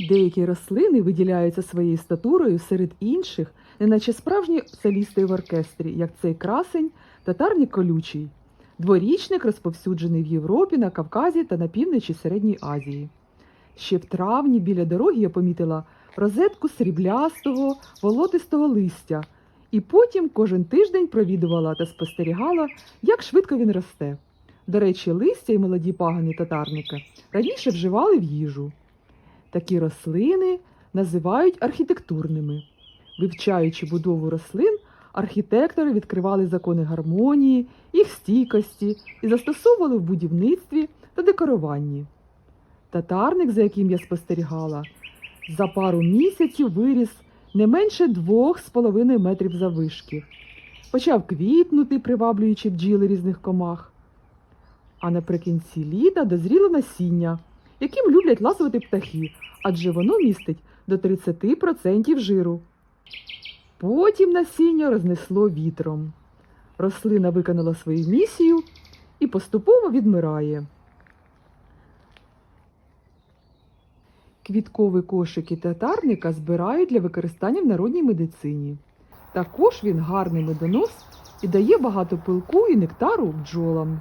Деякі рослини виділяються своєю статурою серед інших, неначе справжні солісти в оркестрі, як цей красень, татарник колючий, дворічник розповсюджений в Європі, на Кавказі та на півночі Середньої Азії. Ще в травні біля дороги я помітила розетку сріблястого, волотистого листя, і потім кожен тиждень провідувала та спостерігала, як швидко він росте. До речі, листя і молоді пагони татарника раніше вживали в їжу. Такі рослини називають архітектурними. Вивчаючи будову рослин, архітектори відкривали закони гармонії, їх стійкості і застосовували в будівництві та декоруванні. Татарник, за яким я спостерігала, за пару місяців виріс не менше двох з половиною метрів заввишки. Почав квітнути, приваблюючи бджіли різних комах. А наприкінці літа дозріло насіння, яким люблять ласувати птахи, адже воно містить до 30% жиру. Потім насіння рознесло вітром. Рослина виконала свою місію і поступово відмирає. Квіткові кошики татарника збирають для використання в народній медицині. Також він гарний медонос і дає багато пилку і нектару бджолам.